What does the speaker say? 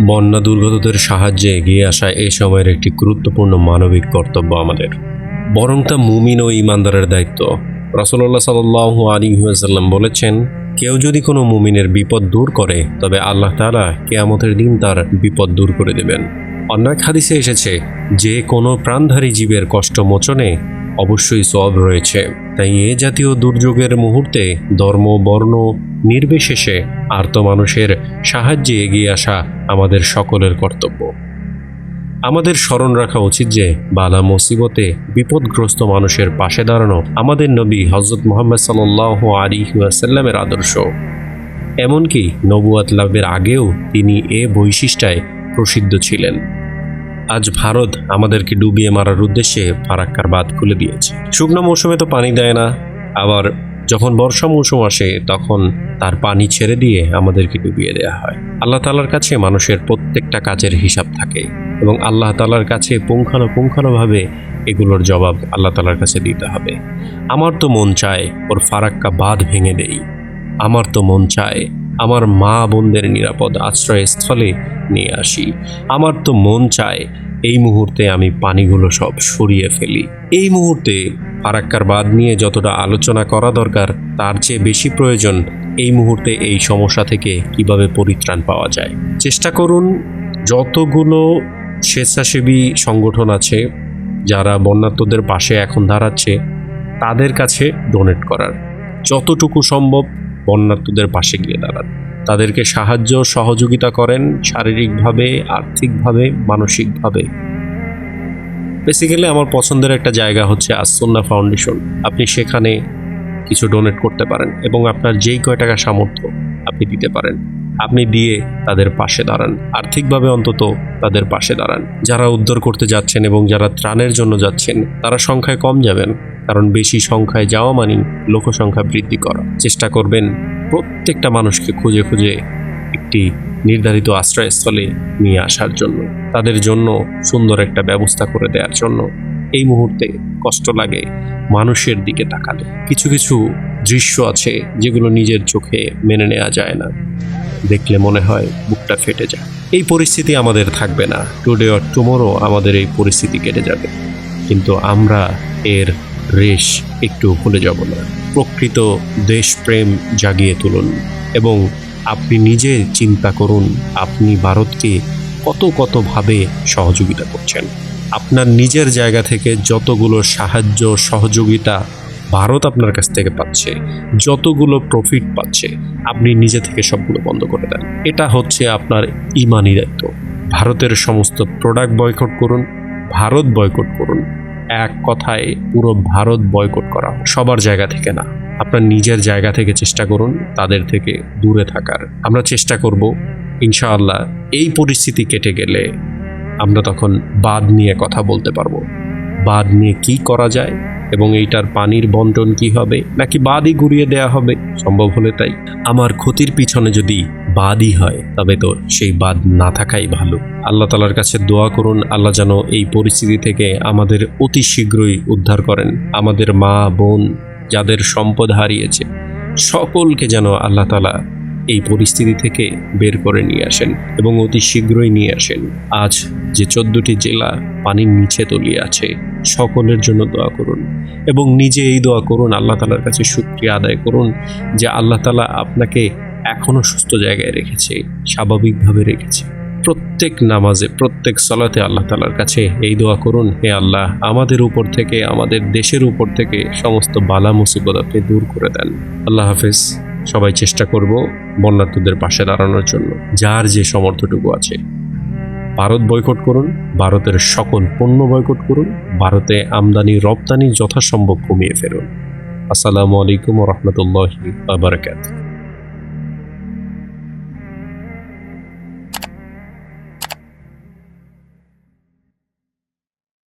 বন্যা দুর্গতদের সাহায্যে এগিয়ে আসা এ সময়ের একটি গুরুত্বপূর্ণ মানবিক কর্তব্য আমাদের। বরং তা মুমিন ও ইমানদারের দায়িত্ব। রসল্লাহ সাল্লাহ আলী সাল্লাম বলেছেন, কেউ যদি কোনো মুমিনের বিপদ দূর করে, তবে আল্লাহ তালা কেয়ামতের দিন তার বিপদ দূর করে দেবেন। অন্য এক হাদিসে এসেছে, যে কোনো প্রাণধারী জীবের কষ্ট মোচনে অবশ্যই সব রয়েছে। তাই এ জাতীয় দুর্যোগের মুহূর্তে ধর্ম, বর্ণ, নির্বিশেষে আর্ত মানুষের সাহায্যে এগিয়ে আসা আমাদের সকলের কর্তব্য। আমাদের স্মরণ রাখা উচিত যে বালা মুসিবতে বিপদগ্রস্ত মানুষের পাশে দাঁড়ানো আমাদের নবী হজরত মোহাম্মদ সাল্লাহ আলী ওয়াসাল্লামের আদর্শ। এমনকি নবুয়াত লাভের আগেও তিনি এ বৈশিষ্ট্যায় প্রসিদ্ধ ছিলেন। আজ ভারত আমাদেরকে ডুবিয়ে মারার উদ্দেশ্যে ফারাক্কার বাঁধ খুলে দিয়েছে। শুকনো মৌসুমে তো পানি দেয় না। আবার যখন বর্ষা মৌসুম আসে, তখন তার পানি ছেড়ে দিয়ে আমাদেরকে ডুবিয়ে দেওয়া হয়। আল্লাহ তালার কাছে মানুষের প্রত্যেকটা কাজের হিসাব থাকে এবং আল্লাহ তালার কাছে পুঙ্খানুপুঙ্খানুভাবে এগুলোর জবাব আল্লাহ তালার কাছে দিতে হবে। আমার তো মন চায় ওর ফারাক্কা বাঁধ ভেঙে দেই। আমার তো মন চায় আমার মা বোনদের নিরাপদ আশ্রয়স্থলে নিয়ে আসি। আমার তো মন চায় এই মুহূর্তে আমি পানিগুলো সব সরিয়ে ফেলি। এই মুহূর্তে ফারাক্কার বাদ নিয়ে যতটা আলোচনা করা দরকার, তার চেয়ে বেশি প্রয়োজন এই মুহূর্তে এই সমস্যা থেকে কীভাবে পরিত্রাণ পাওয়া যায়। চেষ্টা করুন যতগুলো স্বেচ্ছাসেবী সংগঠন আছে, যারা বন্যাত্মদের পাশে এখন দাঁড়াচ্ছে, তাদের কাছে ডোনেট করার। যতটুকু সম্ভব বন্যার্থদের পাশে গিয়ে দাঁড়ান। তাদেরকে সাহায্য সহযোগিতা করেন শারীরিকভাবে, আর্থিকভাবে, মানসিকভাবে। বেসিক্যালি আমার পছন্দের একটা জায়গা হচ্ছে আসন্না ফাউন্ডেশন আপনি সেখানে কিছু ডোনেট করতে পারেন এবং আপনার যেই কয় টাকা সামর্থ্য আপনি দিতে পারেন। আপনি দিয়ে তাদের পাশে দাঁড়ান। আর্থিকভাবে অন্তত তাদের পাশে দাঁড়ান। যারা উদ্ধার করতে যাচ্ছেন এবং যারা ত্রাণের জন্য যাচ্ছেন, তারা সংখ্যায় কম যাবেন। কারণ বেশি সংখ্যায় যাওয়া মানেই লোকসংখ্যা বৃদ্ধি করা। চেষ্টা করবেন প্রত্যেকটা মানুষকে খুঁজে খুঁজে একটি নির্ধারিত আশ্রয়স্থলে নিয়ে আসার জন্য, তাদের জন্য সুন্দর একটা ব্যবস্থা করে দেওয়ার জন্য। এই মুহূর্তে কষ্ট লাগে মানুষের দিকে তাকালে। কিছু কিছু দৃশ্য আছে যেগুলো নিজের চোখে মেনে নেওয়া যায় না। দেখলে মনে হয় বুকটা ফেটে যায়। এই পরিস্থিতি আমাদের থাকবে না। টুডে অর টুমোরো আমাদের এই পরিস্থিতি কেটে যাবে। কিন্তু আমরা এর রেশ একটু ভুলে যাব না। প্রকৃত দেশপ্রেম জাগিয়ে তুলুন এবং আপনি নিজে চিন্তা করুন, আপনি ভারতকে কত কতভাবে সহযোগিতা করছেন। আপনার নিজের জায়গা থেকে যতগুলো সাহায্য, সহযোগিতা ভারত আপনার কাছ থেকে পাচ্ছে, যতগুলো প্রফিট পাচ্ছে, আপনি নিজে থেকে সবগুলো বন্ধ করে দেন। এটা হচ্ছে আপনার ইমানি দায়িত্ব। ভারতের সমস্ত প্রোডাক্ট বয়কট করুন, ভারত বয়কট করুন। এক কথায় পুরো ভারত বয়কট করা সবার জায়গা থেকে না। আপনার নিজের জায়গা থেকে চেষ্টা করুন তাদের থেকে দূরে থাকার। আমরা চেষ্টা করব, ইনশাআল্লাহ, এই পরিস্থিতি কেটে গেলে আমরা তখন বাদ নিয়ে কথা বলতে পারব। বাদ নিয়ে কি করা যায় এবং এইটার পানির বন্টন কি হবে, নাকি বাদই ঘুরিয়ে দেয়া হবে? সম্ভব হলে তাই। আমার ক্ষতির পিছনে যদি বাদই হয়, তবে তো সেই বাদ না থাকাই ভালো। আল্লাহ তালার কাছে দোয়া করুন, আল্লাহ যেন এই পরিস্থিতি থেকে আমাদের অতি শীঘ্রই উদ্ধার করেন। আমাদের মা, বোন যাদের সম্পদ হারিয়েছে, সকলকে যেন আল্লাহ তালা এই পরিস্থিতি থেকে বের করে নিয়ে আসেন এবং অতি শীঘ্রই নিয়ে আসেন। আজ যে চোদ্দটি জেলা পানির নিচে তলিয়ে আছে, সকলের জন্য দোয়া করুন এবং নিজে এই দোয়া করুন, আল্লাহ তালার কাছে শুক্রিয়া আদায় করুন যে আল্লাহ তালা আপনাকে এখনও সুস্থ জায়গায় রেখেছে, স্বাভাবিকভাবে রেখেছে। প্রত্যেক নামাজে, প্রত্যেক সলাতে আল্লাহ তালার কাছে এই দোয়া করুন, হে আল্লাহ, আমাদের উপর থেকে, আমাদের দেশের উপর থেকে সমস্ত বালা মুসিবত আপনি দূর করে দেন। আল্লাহ হাফেজ, সবাই চেষ্টা করব বন্যার্থদের পাশে দাঁড়ানোর জন্য, যার যে সমর্থটুকু আছে। ভারত বয়কট করুন, ভারতের সকল পণ্য বয়কট করুন, ভারতে আমদানি, রপ্তানি যথাসম্ভব কমিয়ে ফেরুন আসসালামু আলাইকুম রহমতুল্লাহি বারাকাতুহু।